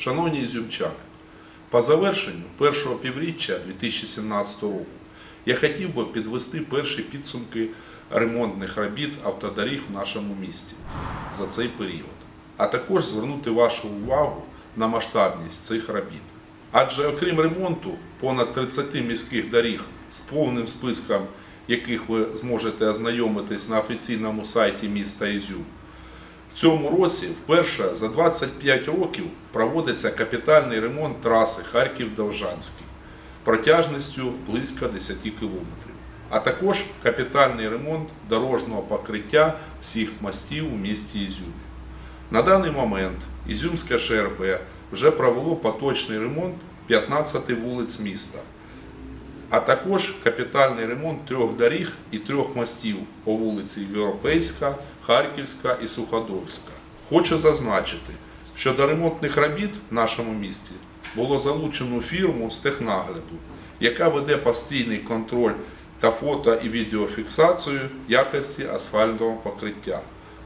Шановні ізюмчани, по завершенню першого півріччя 2017 року я хотів би підвести перші підсумки ремонтних робіт автодоріг в нашому місті за цей період, а також звернути вашу увагу на масштабність цих робіт. Адже окрім ремонту понад 30 міських доріг з повним списком, яких ви зможете ознайомитись на офіційному сайті міста Ізюм, цьому році вперше за 25 років проводиться капітальний ремонт траси Харків-Довжанський протяжністю близько 10 кілометрів, а також капітальний ремонт дорожнього покриття всіх мостів у місті Ізюмі. На даний момент Ізюмське ШРБ вже провело поточний ремонт 15 вулиць міста, а також капітальний ремонт трьох доріг і трьох мостів по вулиці Європейська, Харківська і Суходольська. Хочу зазначити, що до ремонтних робіт в нашому місті було залучено фірму з технагляду, яка веде постійний контроль та фото і відеофіксацію якості асфальтового покриття.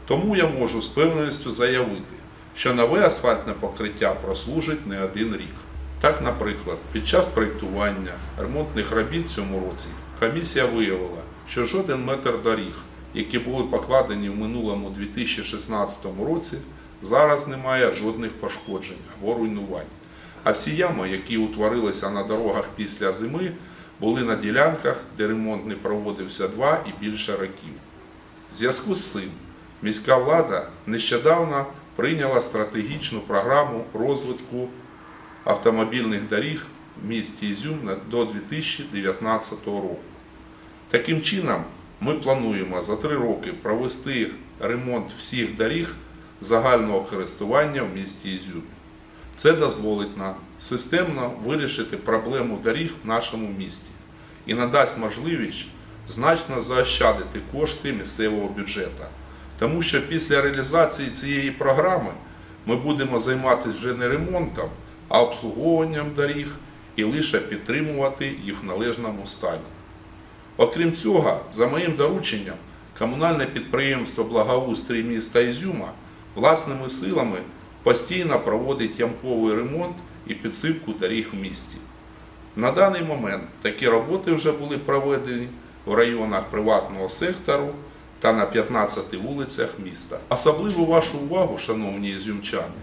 Тому я можу з певністю заявити, що нове асфальтне покриття прослужить не один рік. Так, наприклад, під час проєктування ремонтних робіт цьому році комісія виявила, що жоден метр доріг, які були покладені в минулому 2016 році, зараз не має жодних пошкоджень або руйнувань. А всі ями, які утворилися на дорогах після зими, були на ділянках, де ремонт не проводився два і більше років. В зв'язку з цим міська влада нещодавно прийняла стратегічну програму розвитку автомобільних доріг в місті Ізюм до 2019 року. Таким чином, ми плануємо за три роки провести ремонт всіх доріг загального користування в місті Ізюмі. Це дозволить нам системно вирішити проблему доріг в нашому місті і надасть можливість значно заощадити кошти місцевого бюджету. Тому що після реалізації цієї програми ми будемо займатися вже не ремонтом, а обслуговуванням доріг і лише підтримувати їх в належному стані. Окрім цього, за моїм дорученням, комунальне підприємство Благоустрій міста Ізюма власними силами постійно проводить ямковий ремонт і підсипку доріг в місті. На даний момент такі роботи вже були проведені в районах приватного сектору та на 15 вулицях міста. Особливу вашу увагу, шановні ізюмчани,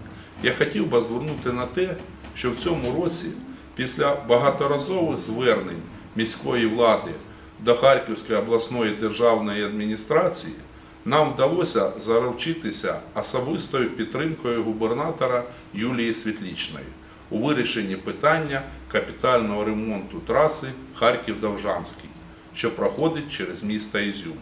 я хотів би звернути на те, що в цьому році, після багаторазових звернень міської влади до Харківської обласної державної адміністрації, нам вдалося заручитися особистою підтримкою губернатора Юлії Світлічної у вирішенні питання капітального ремонту траси Харків-Довжанський, що проходить через місто Ізюм.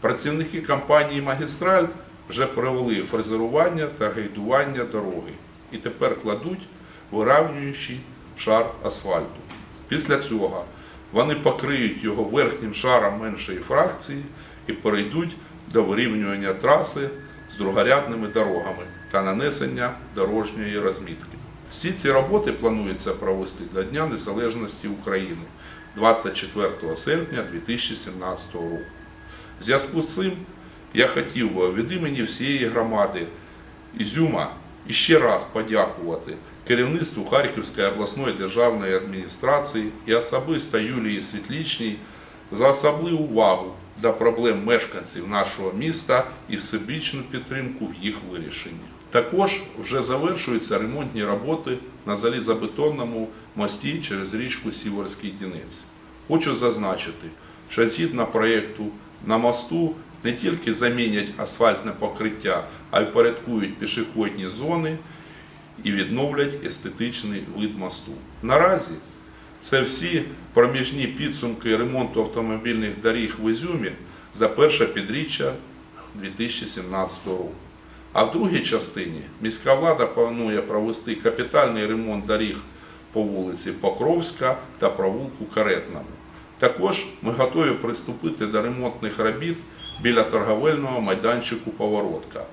Працівники компанії Магістраль вже провели фрезерування та гайдування дороги і тепер кладуть виравнюючий шар асфальту. Після цього вони покриють його верхнім шаром меншої фракції і перейдуть до вирівнювання траси з другорядними дорогами та нанесення дорожньої розмітки. Всі ці роботи планується провести до Дня Незалежності України 24 серпня 2017 року. В зв'язку з цим я хотів би від імені всієї громади Ізюма іще раз подякувати керівництву Харківської обласної державної адміністрації і особисто Юлії Світлічній за особливу увагу до проблем мешканців нашого міста і всебічну підтримку в їх вирішенні. Також вже завершуються ремонтні роботи на залізобетонному мості через річку Сіверський Дінець. Хочу зазначити, що згідно проєкту на мосту не тільки замінять асфальтне покриття, а й порядкують пішохідні зони і відновлять естетичний вид мосту. Наразі це всі проміжні підсумки ремонту автомобільних доріг в Ізюмі за перше підріччя 2017 року. А в другій частині міська влада планує провести капітальний ремонт доріг по вулиці Покровська та провулку Каретному. Також ми готові приступити до ремонтних робіт біля торговельного майданчику Поворотка.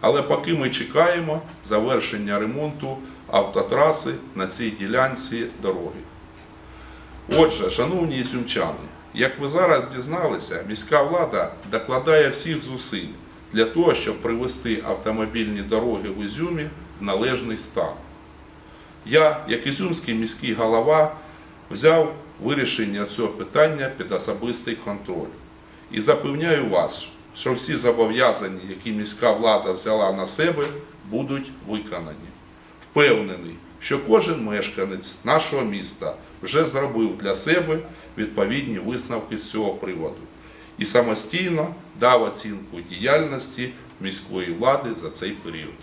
Але поки ми чекаємо завершення ремонту автотраси на цій ділянці дороги. Отже, шановні сюмчани, як ви зараз дізналися, міська влада докладає всіх зусиль для того, щоб привести автомобільні дороги в Ізюмі в належний стан. Я, як ізюмський міський голова, взяв вирішення цього питання під особистий контроль. І запевняю вас, що всі зобов'язання, які міська влада взяла на себе, будуть виконані. Впевнений, що кожен мешканець нашого міста вже зробив для себе відповідні висновки з цього приводу і самостійно дав оцінку діяльності міської влади за цей період.